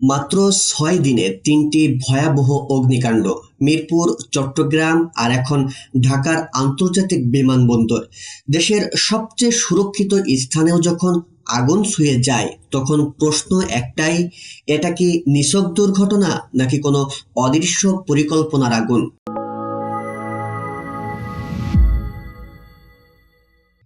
মাত্র ছয় দিনে তিনটি ভয়াবহ অগ্নিকাণ্ড, মিরপুর, চট্টগ্রাম আর এখন ঢাকার আন্তর্জাতিক বিমানবন্দর। দেশের সবচেয়ে সুরক্ষিত স্থানেও যখন আগুন ছুঁয়ে যায়, তখন প্রশ্ন একটাই, এটা কি নিছক দুর্ঘটনা নাকি কোনো অদৃশ্য পরিকল্পনার আগুন?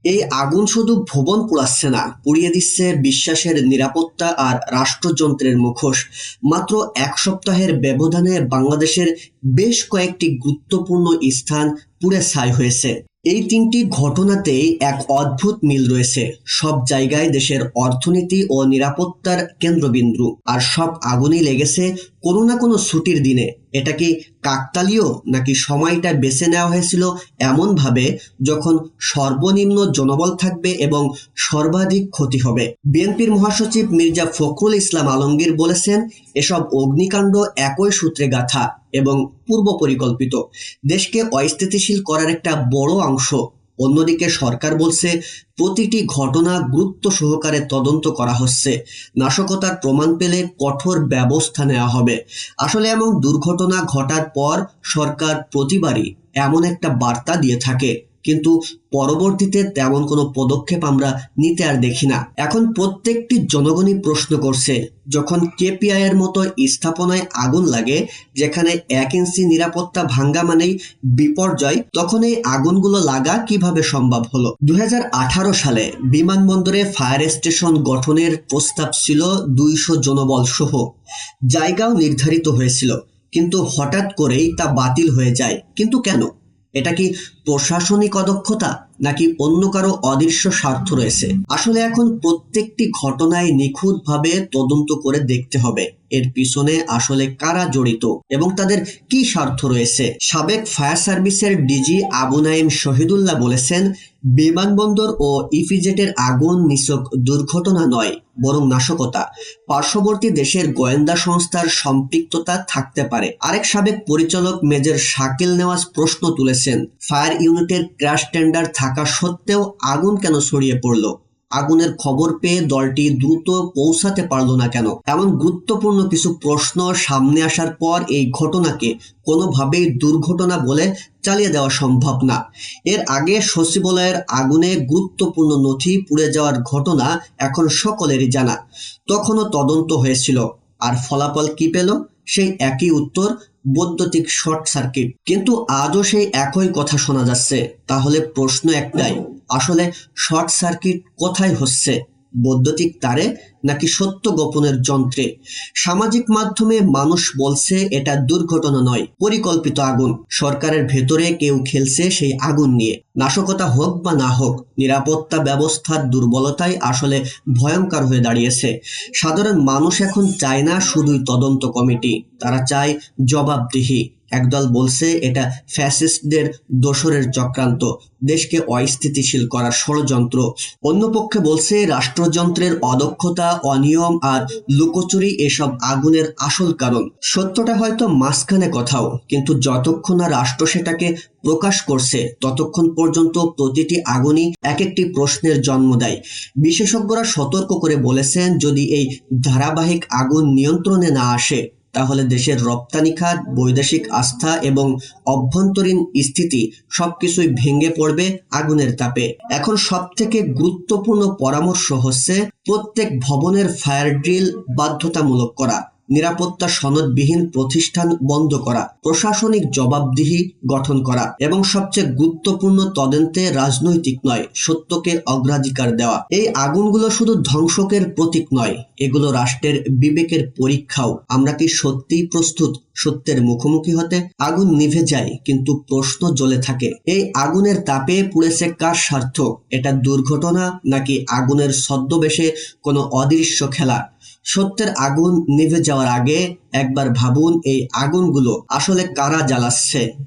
এই আগুন শুধু ভুবন পোড়াচ্ছে না, পুড়িয়ে দিচ্ছে বিশ্বাসের নিরাপত্তা আর রাষ্ট্রযন্ত্রের মুখোশ। মাত্র এক সপ্তাহের ব্যবধানে বাংলাদেশের বেশ কয়েকটি গুরুত্বপূর্ণ স্থান পুড়ে ছাই হয়েছে। এই তিনটি ঘটনাতেই এক অদ্ভুত মিল রয়েছে। সব জায়গায় দেশের অর্থনীতি ও নিরাপত্তার কেন্দ্রবিন্দু। আর সব আগুনই লেগেছে কোনো না কোনো ছুটির দিনে। এটা কি কাকতালীয় নাকি সময়টা বেছে নেওয়া হয়েছিল এমনভাবে যখন সর্বনিম্ন জনবল থাকবে এবং সর্বাধিক ক্ষতি হবে? বিএনপির মহাসচিব মির্জা ফখরুল ইসলাম আলমগীর বলেছেন, এসব অগ্নিকাণ্ড একই সূত্রে গাথা এবং পূর্ব পরিকল্পিত দেশকে অস্থিতিশীল করার একটা বড় অংশ অন্যদিকে সরকার বলছে, প্রতিটি ঘটনা গুরুত্ব সহকারে তদন্ত করা হচ্ছে। নাশকতার প্রমাণ পেলে কঠোর ব্যবস্থা নেওয়া হবে। আসলে এমন দুর্ঘটনা ঘটার পর সরকার প্রতিবারই এমন একটা বার্তা দিয়ে থাকে। কিন্তু পরবর্তীতে তেমন কোনো পদক্ষেপ আমরা নিতে আর দেখি না। এখন প্রত্যেকটি জনগণই প্রশ্ন করছে, যখন কেপিআই এর মতো স্থাপনায় আগুন লাগে, যেখানে এক ইঞ্চি নিরাপত্তা ভাঙ্গা মানেই বিপর্যয়, তখন এই আগুনগুলো লাগা কীভাবে সম্ভব হলো? দু হাজার আঠারো সালে বিমানবন্দরে ফায়ার স্টেশন গঠনের প্রস্তাব ছিল দুইশো জনবল সহ। জায়গাও নির্ধারিত হয়েছিল, কিন্তু হঠাৎ করেই তা বাতিল হয়ে যায়। কিন্তু কেন? এটা কি প্রশাসনিক অদক্ষতা নাকি অন্য কারও অদৃশ্য স্বার্থ রয়েছে? আসলে এখন প্রত্যেকটি ঘটনায় নিখুঁতভাবে তদন্ত করে দেখতে হবে। এর পিছনে আসলে কারা জড়িত এবং তাদের কি স্বার্থ রয়েছে? সাবেক ফায়ার সার্ভিসের ডিজি আবু নাইম শহীদুল্লাহ বলেছেন, বিমানবন্দর ও ইফিজেটের আগুন নিছক দুর্ঘটনা নয়, বরং নাশকতা। পার্শ্ববর্তী দেশের গোয়েন্দা সংস্থার সম্পৃক্ততা থাকতে পারে। আরেক সাবেক পরিচালক মেজর শাকিল নেওয়াজ প্রশ্ন তুলেছেন, ফায়ার ইউনিটের ক্র্যাশ টেন্ডার থাকা সত্ত্বেও আগুন কেন ছড়িয়ে পড়ল? আগুনের খবর পেয়ে দলটি দ্রুত পৌঁছাতে পারল না কেন? এমন গুরুত্বপূর্ণ কিছু প্রশ্ন সামনে আসার পর এই ঘটনাকে কোনোভাবেই দুর্ঘটনা বলে চালিয়ে দেওয়া সম্ভব না। এর আগে সচিবালয়ের আগুনে গুরুত্বপূর্ণ নথি পুড়ে যাওয়ার ঘটনা এখন সকলেরই জানা। তখনও তদন্ত হয়েছিল। আর ফলাফল কি পেল? সেই একই উত্তর বৈদ্যুতিক শর্ট সার্কিট। কিন্তু আজও সেই একই কথা শোনা যাচ্ছে। তাহলে প্রশ্ন একটাই, আসলে শর্ট সার্কিট কোথায় হচ্ছে? বৈদ্যুতিক তারে নাকি সত্য গোপনের যন্ত্রে? সামাজিক মাধ্যমে মানুষ বলছে এটা দুর্ঘটনা নয়, পরিকল্পিত আগুন। সরকারের ভেতরে কেউ খেলছে সেই আগুন নিয়ে। নাশকতা হোক বা না হোক, নিরাপত্তা ব্যবস্থার দুর্বলতাই আসলে ভয়ঙ্কর হয়ে দাঁড়িয়েছে। সাধারণ মানুষ এখন চায় না শুধুই তদন্ত কমিটি, তারা চায় জবাবদিহি। একদল বলছে, এটা ফ্যাসিস্টদের দোসরের চক্রান্ত। দেশকে অস্থিতিশীল করার ষড়যন্ত্র। অন্য পক্ষে বলছে, রাষ্ট্রযন্ত্রের অদক্ষতা, অনিয়ম আর লুকোচুরি এসব আগুনের আসল কারণ। সত্যটা হয়তো মাঝখানে কোথাও, কিন্তু যতক্ষণ না রাষ্ট্র সেটাকে প্রকাশ করছে, ততক্ষণ পর্যন্ত প্রতিটি আগুনই এক একটি প্রশ্নের জন্ম দেয়। বিশেষজ্ঞরা সতর্ক করে বলেছেন, যদি এই ধারাবাহিক আগুন নিয়ন্ত্রণে না আসে তাহলে দেশের রপ্তানি খাত বৈদেশিক আস্থা এবং অভ্যন্তরীণ স্থিতি সবকিছুই ভেঙে পড়বে আগুনের তাপে। এখন সব থেকে গুরুত্বপূর্ণ পরামর্শ হচ্ছে প্রত্যেক ভবনের ফায়ার ড্রিল বাধ্যতামূলক করা। নিরাপত্তা সনদবিহীন প্রতিষ্ঠান বন্ধ করা, প্রশাসনিক জবাবদিহি গঠন করা এবং সবচেয়ে গুরুত্বপূর্ণ তদন্তে রাজনৈতিক নয়, সত্যকে অগ্রাধিকার দেওয়া। এই আগুনগুলো শুধু ধ্বংসকের প্রতীক নয়, এগুলো রাষ্ট্রের বিবেকের পরীক্ষাও। আমরা কি সত্যিই প্রস্তুত? সত্যের মুখোমুখি হতে আগুন নিভে যায়, কিন্তু প্রশ্ন জ্বলে থাকে, এই আগুনের তাপে পুড়েছে কার স্বার্থ এটা দুর্ঘটনা নাকি আগুনের ছদ্মবেশে কোনো অদৃশ্য খেলা? সত্যের আগুন নিভে যাওয়ার আগে একবার ভাবুন এই আগুনগুলো আসলে কারা জ্বালাচ্ছে?